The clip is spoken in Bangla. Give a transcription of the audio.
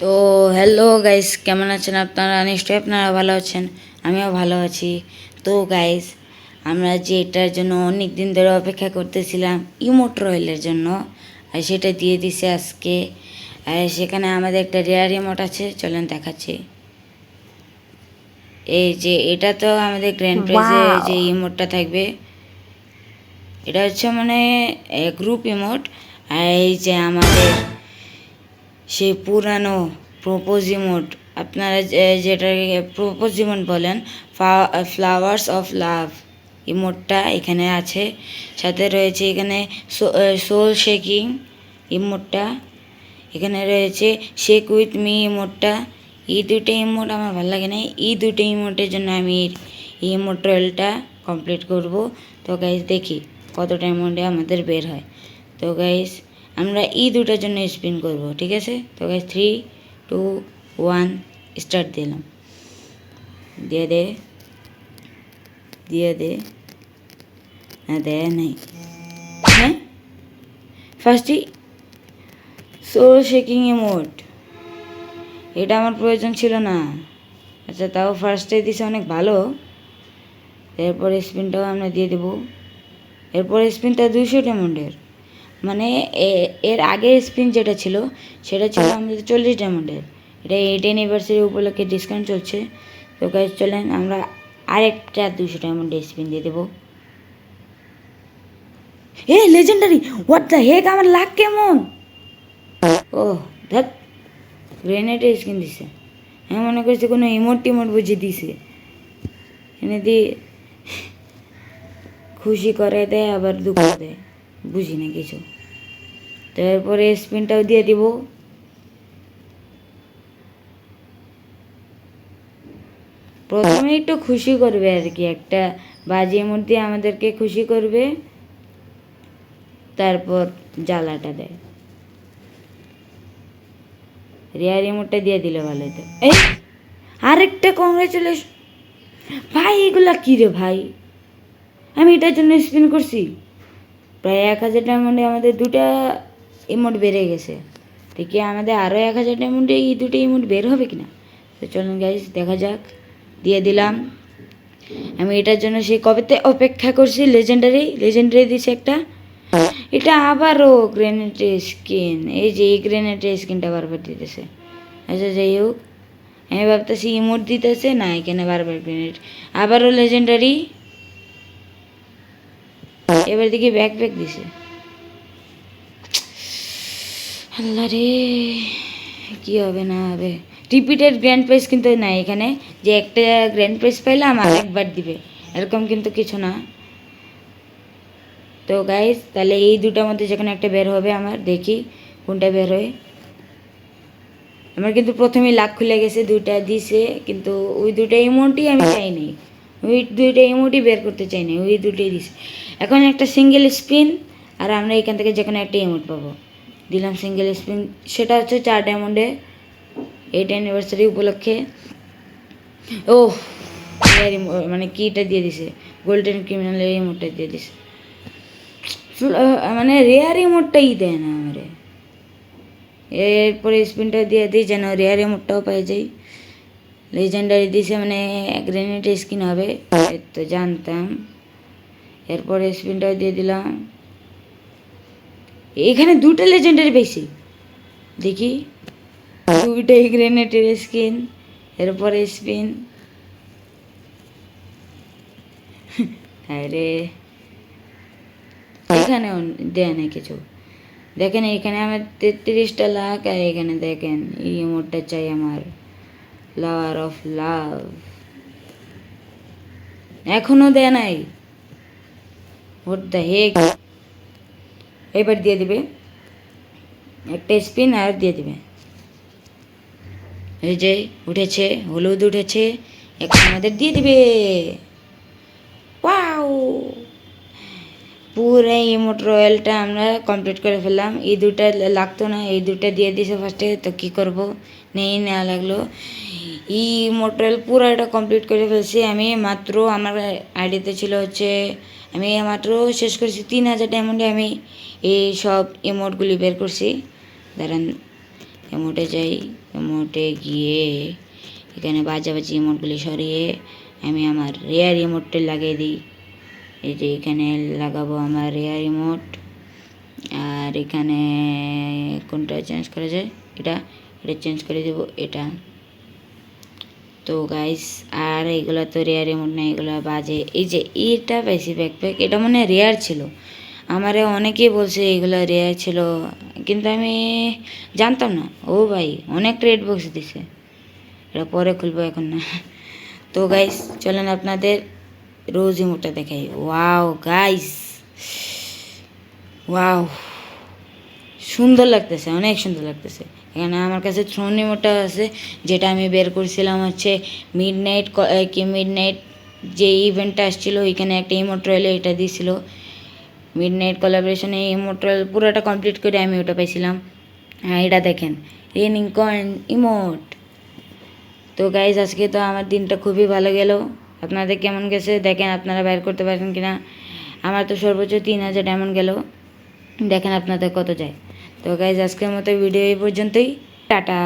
তো হ্যালো গাইস কেমন আছেন আপনারা? নিশ্চয়ই আপনারা ভালো আছেন আমিও ভালো আছি। তো গাইস আমরা যে এটার জন্য অনেক দিন ধরে অপেক্ষা করতেছিলাম ইমোট রয়েলের জন্য আর সেটা দিয়ে দিছে আজকে। আর সেখানে আমাদের একটা রেয়ার ইমোট আছে চলেন দেখাচ্ছি। এই যে এটা তো আমাদের গ্র্যান্ড প্রাইজে যে ইমোটটা থাকবে। এটা হচ্ছে মানে গ্রুপ ইমোট। আর এই যে আমাদের সেই পুরানো প্রোপোজ ইমোট আপনারা যেটাকে প্রোপোজ ইমোট বলেন ফ্লাওয়ার্স অফ লাভ ইমোটটা এখানে আছে। সাথে রয়েছে এখানে সোল শেকিং ইমোটটা এখানে রয়েছে শেক উইথ মি ইমোটটা এই দুটো ইমোট আমার ভালো লাগে না। এই দুটো ইমোটের জন্য আমি এই ইমোট রয়েলটা কমপ্লিট করব। তো গাইজ দেখি কতটা অ্যামাউন্টে আমাদের বের হয়। তো গাইজ আমরা এই দুটার জন্য স্পিন করব, ঠিক আছে? তো guys three two one start দিলাম। দিয়ে দে। দিয়ে দে। না, দেয় নাই। হ্যাঁ? ফার্স্টই সোল শেকিং ইমোট এটা আমার প্রয়োজন ছিল না। আচ্ছা তাও ফার্স্টে দিছে অনেক ভালো। এরপর স্পিনটাও আমরা দিয়ে দেবো। এরপর স্পিনটা দুইশো ডায়মন্ডের মানে এর আগের স্পিন যেটা ছিল সেটা ছিল আমাদের চল্লিশ ডায়মন্ডের এটা এইট অ্যানিভার্সারি উপলক্ষে ডিসকাউন্ট চলছে। তো গাইজ চলেন আমরা আরেকটা দুশো ডায়মন্ডের স্পিন দিয়ে দেবো। A legendary what the heck আমার লাগ কেমন? ও ধ্যাত গ্রেনেডের স্কিন দিছে। হ্যাঁ মনে করছি কোনো ইমোট টিমোট বুঝে দিছে। এনে দিয়ে খুশি করে দেয় আবার দুঃখ দেয়। বুঝি না কিছু। তারপরে স্পিনটাও দিয়ে দিব। প্রথমে একটু খুশি করবে আর কি, একটা বাজির মধ্যে আমাদেরকে খুশি করবে, তারপর জ্বালাটা দেয়। রেয়ার রিমোটটা দিয়ে দিলে ভালো হতো এই, আরেকটা কংগ্রেচুলেশন ভাই, এগুলা কী রে ভাই? আমি এটার জন্য স্পিন করছি। প্রায় এক হাজার ডায়মন্ডে আমাদের দুটা ইমোট বেড়ে গেছে। কি আমাদের আরও এক হাজার ডায়মন্ডে এই দুটো ইমোট বের হবে কি না তো চলুন গাইজ দেখা যাক। দিয়ে দিলাম। আমি এটার জন্য সেই কবেতে অপেক্ষা করছি? লেজেন্ডারি লেজেন্ডারি দিছে একটা। এটা আবারও গ্রেনেডের স্কিন এই যে, এই গ্রেনেডের স্কিনটা বারবার দিতেছে। আচ্ছা যাই হোক। আমি ভাবতেছি ইমোট দিতেছে, না, এখানে বারবার গ্রেনেড আবারও লেজেন্ডারি এবার দেখি ব্যাক ব্যাক দিছে। আল্লাহ রে, কি হবে না হবে। রিপিটেড গ্র্যান্ড প্রাইজ কিন্তু নাই এখানে। যে একটা গ্র্যান্ড প্রাইজ পাইলাম আর একবার দিবে। এরকম কিন্তু কিছু না। তো গাইজ তাহলে এই দুটার মধ্যে যে কোনো একটা বের হবে আমার, দেখি কোনটা বের হয়। আমার কিন্তু প্রথমেই লাখ খুলে গেছে, দুইটা দিছে, কিন্তু ওই দুটা ইমোটই আমি চাই নাই ওই দুইটা ইমোটই বের করতে চাই নাই ওই দুটোই দিছে। এখন একটা সিঙ্গেল স্পিন আর আমরা এখান থেকে যে কোনো একটা ইমোট পাবো। দিলাম সিঙ্গেল স্পিন সেটা হচ্ছে চার ডায়মন্ডে এইট অ্যানিভার্সারি উপলক্ষে। ও মানে কিটা দিয়ে দিছে গোল্ডেন ক্রিমিনালের ইমোটটা দিয়ে দিছে। মানে রেয়ার ইমোটটাই দেয় না আমারে। এরপরে স্পিনটা দিয়ে দিই যেন রেয়ার ইমোটটাও পাই যাই। লেজেন্ডারি দিছে মানে গ্রেনেড স্কিন হবে তো জানতাম। এরপরে স্পিনটাও দিয়ে দিলাম। এখানে দুটো লেজেন্ডারি পেয়েছি দেখি। দুইটাই গ্রেনেডের স্কিন এরপরে স্পিন আরে। এখানেও দেয় না কিছু। দেখেন এখানে আমার তেত্রিশটা লাখ, আর এখানে দেখেন, এই মোটটা চাই আমার। লাওয়ার অফ লাভ এখনও দেয় নাই। হোয়াট দ্য এবার দিয়ে দিবে। একটা স্পিন আর দিয়ে দিবে। এই যে উঠেছে, হলুদ উঠেছে, এখন আমাদের দিয়ে দিবে। পুরো এই ইমোট রয়্যালটা আমরা কমপ্লিট করে ফেললাম। এই দুটা লাগতো না, এই দুটা দিয়ে দিয়েছে ফার্স্টে তো কী করব? নেই নেওয়া লাগল। এই ইমোট রয়্যাল পুরো এটা কমপ্লিট করে ফেলছি। আমি মাত্র আমার আইডিতে ছিল হচ্ছে, আমি মাত্র শেষ করেছি তিন হাজার ডায়মন্ডে আমি এই সব ইমোটগুলি বের করছি। দাঁড়ান এমোটে যাই এমোটে গিয়ে এখানে বাজাবাজি ইমোটগুলি সরিয়ে আমি আমার রেয়ার ইমোটটা লাগিয়ে দিই। এই যে এখানে লাগাবো আমার রেয়ার রিমোট আর এখানে কোনটা চেঞ্জ করা যায়? এটা এটা চেঞ্জ করে দেবো, এটা। তো গাইস আর এগুলো তো রেয়ার রিমোট না, এগুলো বাজে। এই যে এটা বেশি ব্যাকপ্যাক এটা মনে রেয়ার ছিল। আমারে অনেকেই বলছে এগুলো রেয়ার ছিল, কিন্তু আমি জানতাম না। ও ভাই, অনেক রেড বক্স দিছে। এটা পরে খুলবো এখন না। তো গাইস চলেন আপনাদের রোজ ইমোটটা দেখাই। Wow guys wow! সুন্দর লাগতেছে, অনেক সুন্দর লাগতেছে। এখানে আমার কাছে থ্রোন ইমোটটা আছে, যেটা আমি বের করছিলাম হচ্ছে মিড নাইট কি মিড নাইট যে ইভেন্টটা আসছিল, ওইখানে একটা ইমোট রয়েলে এটা দিয়েছিল। মিড নাইট কোলাবোরেশনে ইমোট রয়েল পুরোটা কমপ্লিট করে আমি ওটা পাইছিলাম। হ্যাঁ এটা দেখেন রেনিং কয়েন ইমোট তো গাইজ আজকে তো আমার দিনটা খুবই ভালো গেল। আপনাদের কেমন গেছে? দেখেন আপনারা বাইর করতে পারেন কিনা? আমার তো সর্বোচ্চ তিন হাজার ডায়মন্ড গেল। দেখেন আপনাদের কত যায়। তো গাইজ আজকের মতো ভিডিও এই পর্যন্তই। টাটা।